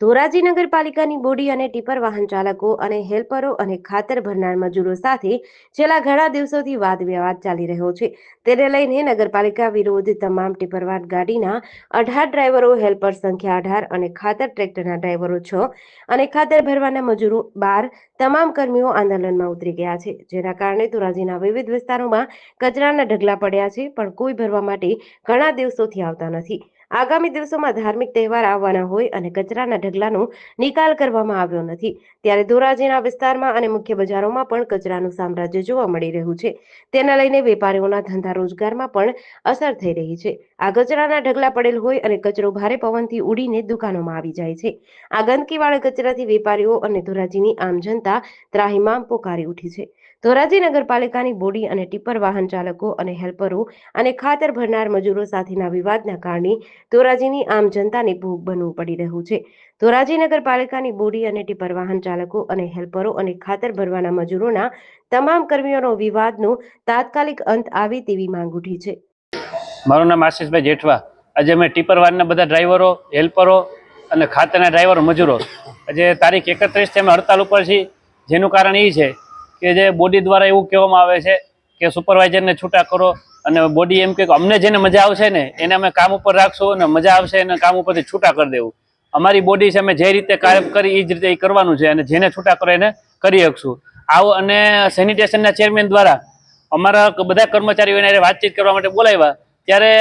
ધોરાજી નગરપાલિકાની બોડી અને ટીપર વાહન ચાલકો અને હેલ્પરો અને ખાતર ભરનાર મજૂરો સાથે છેલ્લા ઘણા દિવસોથી વાદ વિવાદ ચાલી રહ્યો છે. તેને લઈને નગરપાલિકા વિરોધ તમામ ટીપરવાન ગાડીના અઢાર ડ્રાઈવરો, હેલ્પર સંખ્યા અઢાર અને ખાતર ટ્રેક્ટરના ડ્રાઈવરો છ અને ખાતર ભરવાના મજૂરો બાર તમામ કર્મીઓ આંદોલનમાં ઉતરી ગયા છે. જેના કારણે ધોરાજીના વિવિધ વિસ્તારોમાં કચરાના ઢગલા પડ્યા છે, પણ કોઈ ભરવા માટે ઘણા દિવસોથી આવતા નથી. આગામી દિવસોમાં ધાર્મિક તહેવાર આવવાના હોય અને કચરાના ઢગલાનો નિકાલ કરવામાં આવ્યો નથી. ત્યારે ધોરાજીના વિસ્તારમાં અને મુખ્ય બજારોમાં પણ કચરાનું સામ્રાજ્ય જોવા મળી રહ્યું છે. તેના લઈને વેપારીઓના ધંધા રોજગારમાં પણ અસર થઈ રહી છે. આ કચરાના ઢગલા પડેલ હોય અને કચરો ભારે પવનથી ઉડીને દુકાનોમાં આવી જાય છે. આ ગંદકીવાળા કચરાથી વેપારીઓ અને ધોરાજીની આમ જનતા ત્રાહીમામ પોકારી ઉઠી છે. ધોરાજી નગરપાલિકાની બોડી અને ટીપર વાહન ચાલકો અને હેલ્પરો અને ખાતર ભરનાર મજૂરો સાથેના વિવાદના કારણે ધોરાજીની આમ જનતાને ભોગ બનવું પડી રહ્યું છે. ધોરાજી નગરપાલિકાની બોડી અને ટીપર વાહન ચાલકો અને હેલ્પરો અને ખાતર ભરવાના મજૂરોના તમામ કર્મીઓનો વિવાદનો તાત્કાલિક અંત આવે તેવી માંગ ઉઠી છે. મારું નામ આશીષભાઈ જેઠવા. આજે અમે ટીપર વાનના બધા ડ્રાઈવરો, હેલ્પરો અને ખાતરના ડ્રાઈવરો મજૂરો આજે તારીખ એકત્રીસથી અમે હડતાલ ઉપર છીએ. જેનું કારણ એ છે કે જે બોડી દ્વારા એવું કહેવામાં આવે છે કે સુપરવાઇઝરને છૂટા કરો અને બોડી એમ કે અમને જેને મજા આવશે ને, એને અમે કામ ઉપર રાખશું અને મજા આવશે એને કામ ઉપરથી છૂટા કરી દેવું. અમારી બોડી છે અમે જે રીતે કાયમ કરી એ જ રીતે કરવાનું છે અને જેને છૂટા કરે એને કરી શકશું. આવું અને સેનિટેશનના ચેરમેન દ્વારા અમારા બધા કર્મચારીઓને વાતચીત કરવા માટે બોલાવ્યા, ત્યારે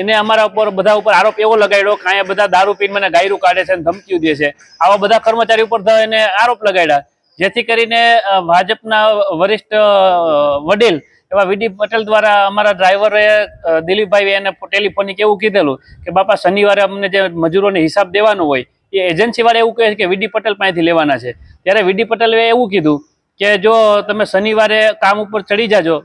એને અમારા ઉપર, બધા ઉપર આરોપ એવો લગાડ્યો કે અહીંયા બધા દારૂ પીને મને ગાયરું કાઢે છે અને ધમકીઓ દે છે. આવા બધા કર્મચારી ઉપર એને આરોપ લગાડ્યા. જેથી કરીને ભાજપના વરિષ્ઠ વડીલ એવા વીડી પટેલ દ્વારા અમારા ડ્રાઈવરે દિલીપભાઈ એને ટેલિફોનિક એવું કીધેલું કે, બાપા, શનિવારે અમને જે મજૂરોને હિસાબ દેવાનો હોય, એ એજન્સી વાળા એવું કહે છે કે વીડી પટેલ પાસેથી લેવાના છે. ત્યારે વીડી પટેલે એવું કીધું કે, જો તમે શનિવારે કામ ઉપર ચડી જાજો,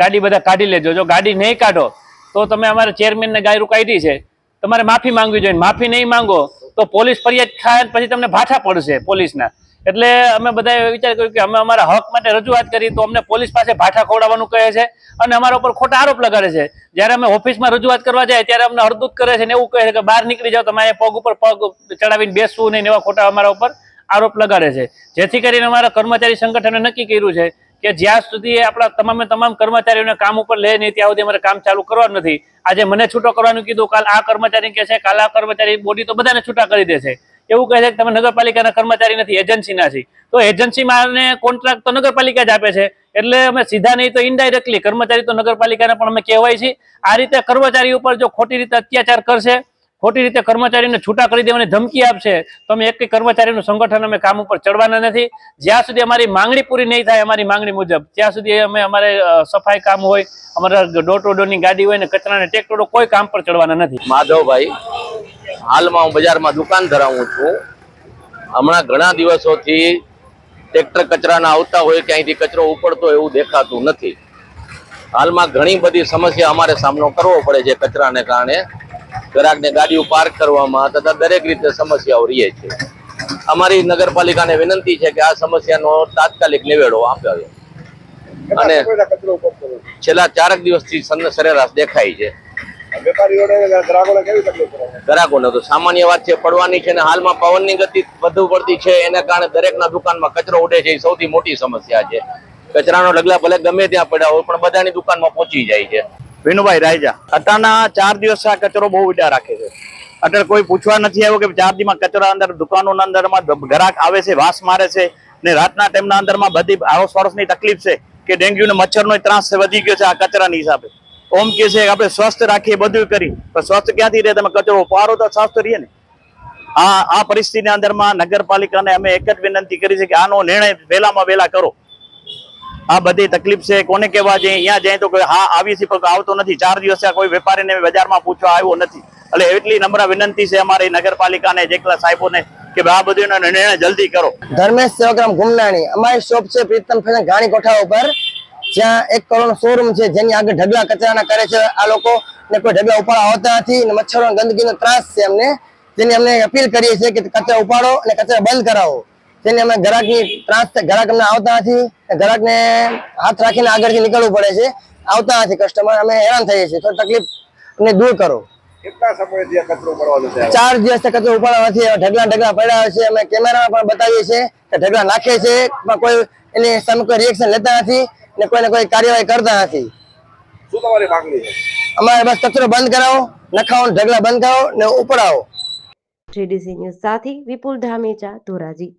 ગાડી બધા કાઢી લેજો, જો ગાડી નહીં કાઢો, તો તમે અમારા ચેરમેનને ગાયરું કાઢી છે. તમારે માફી માંગવી જોઈએ. માફી નહીં માંગો, તો પોલીસ ફરિયાદ થાય પછી તમને ભાઠા પડશે પોલીસના. એટલે અમે બધાએ વિચાર કર્યો કે અમે અમારા હક માટે રજૂઆત કરી તો અમને પોલીસ પાસે ભાઠા ખવડાવવાનું કહે છે અને અમારા ઉપર ખોટા આરોપ લગાડે છે. જ્યારે અમે ઓફિસમાં રજૂઆત કરવા જાય ત્યારે અમને હળદૂત કરે છે ને એવું કહે છે કે બહાર નીકળી જાઓ, તમે પગ ઉપર પગ ચડાવીને બેસવું નહીં એવા ખોટા અમારા ઉપર આરોપ લગાડે છે. જેથી કરીને અમારા કર્મચારી સંગઠને નક્કી કર્યું છે કે જ્યાં સુધી આપણા તમામે તમામ કર્મચારીઓને કામ ઉપર લે નહીં, ત્યાં સુધી અમારે કામ ચાલુ કરવાનું નથી. આજે મને છૂટો કરવાનું કીધું, કાલ આ કર્મચારી કહે છે, કાલ આ કર્મચારી બોડી તો બધાને છૂટા કરી દેશે એવું કહે છે કે તમે નગરપાલિકાના કર્મચારી નથી, એજન્સીના છે. તો એજન્સીમાં કોન્ટ્રાક્ટ તો નગરપાલિકા જ આપે છે. એટલે અમે સીધા નહીં તો ઇનડાયરેક્ટલી કર્મચારી તો નગરપાલિકાને પણ અમે કહેવાય છે આ રીતે કર્મચારી ઉપર જો ખોટી રીતે અત્યાચાર કરશે, ખોટી રીતે કર્મચારીને છૂટા કરી દેવાની ધમકી આપશે, તો અમે એક કર્મચારીનું સંગઠન અમે કામ ઉપર ચડવાના નથી. જ્યાં સુધી અમારી માંગણી પૂરી નહીં થાય અમારી માંગણી મુજબ, ત્યાં સુધી અમે અમારે સફાઈ કામ હોય, અમારા ડોર ટુ ડોરની ગાડી હોય ને કચરાને ટ્રેક્ટરો કોઈ કામ પર ચડવાના નથી. માધવભાઈ હાલમાં હું બજારમાં દુકાન ધરાવું છું. હમણાં ઘણા દિવસોથી ટ્રેક્ટર કચરાના આવતા હોય કે અહીંથી કચરો ઉપડતો એવું દેખાતું નથી. હાલમાં ઘણી બધી સમસ્યા અમારે સામનો કરવો પડે છે કચરાને કારણે. ગ્રાહકને ગાડીઓ પાર્ક કરવામાં તથા દરેક રીતે સમસ્યાઓ રહે છે. અમારી નગરપાલિકાને વિનંતી છે કે આ સમસ્યાનો તાત્કાલિક નિવેડો આપે. અને છેલ્લા ચારક દિવસથી સરેરાશ દેખાય છે. વેપારીઓને ગ્રાહકોને કેવી તકલીફ પડે? ગ્રાહકોને તો સામાન્ય વાત છે પડવાની છે ને હાલમાં પવનની ગતિ વધુ પડતી છે એના કારણે દરેકના દુકાનમાં કચરો ઉડે છે એ સૌથી મોટી સમસ્યા છે. કચરાનો ડગલા ભલે ગમે ત્યાં પડ્યા હોય પણ બધાની દુકાનમાં પહોંચી જાય છે. વિનુભાઈ રાયજા અટાના ચાર દિવસ આ કચરો બહુ ઉડા રાખે છે. અત્યારે કોઈ પૂછવા નથી આવ્યો કે ચાર દિવસમાં કચરા અંદર દુકાનોના અંદરમાં ગ્રાહક આવે છે વાસ મારે છે ને રાતના ટાઈમના અંદરમાં બધી આડોસ પાડોશની તકલીફ છે કે ડેન્ગ્યુ ને મચ્છરનો ત્રાસ વધી ગયો છે આ કચરાની હિસાબે. ઓમ કે છે આપણે સ્વસ્થ રાખીએ બધું કરી. પણ સ્વસ્થ ક્યાંથી રહે? તમે કચરો પારો તો સ્વસ્થ રહીએ ને. આ આ પરિસ્થિતિની અંદરમાં નગરપાલિકાને અમે એક જ વિનંતી કરી છે કે આનો નિર્ણય વહેલામાં વહેલા કરો. આ બધી તકલીફ છે, કોને કહેવા જઈએ? અહીંયા જાય તો હા આવી છે પણ આવતો નથી. ચાર દિવસ કોઈ વેપારીને બજારમાં પૂછવા આવ્યો નથી. એટલે એટલી નમ્ર વિનંતી છે અમારી નગરપાલિકાને, જેટલા સાહેબોને, કે આ બધું નિર્ણય જલ્દી કરો. ધર્મેશ સેવાગ્રામ ગુમનાણી. અમારી શોપ છે પ્રીતમ ફેશન ઘાણી કોઠા ઉપર. જ્યાં એક કરોડ શોરૂમ છે જેની આગળ ઢગલા કચરાના કરે છે આ લોકો ને કોઈ ઢગલા ઉપાડવા આવતા નથી ને મચ્છરો અને ગંદકીનો ત્રાસ છે અમને જેની અમને અપીલ કરીએ છીએ કે કચરા ઉપાડો અને કચરા બંધ કરાવો. જેને અમે ગ્રાહકની ત્રાસ ગ્રાહક અમને આવતા નથી ગ્રાહકને હાથ રાખીને આગળથી નીકળવું પડે છે આવતા નથી કસ્ટમર અમે હેરાન થઈએ છીએ. તો તકલીફ અમને દૂર કરો. ચાર દિવસ કચરો ઉપાડવાથી ઢગલા ઢગલા પડ્યા છે અમે કેમેરામાં પણ બતાવીએ છીએ કે ઢગલા નાખે છે પણ કોઈ એની સામે કોઈ રિએક્શન લેતા નથી. ને કોઈને કોઈ કાર્યવાહી કરતા નથી. શું તમારી માંગણી છે? અમારે બસ કચરો બંધ કરાવો નખાવો ઢગલા બંધ કરાવો ને ઉપડાવો. જેડીસી ન્યૂઝ સાથે વિપુલ ધામેચા ધોરાજી.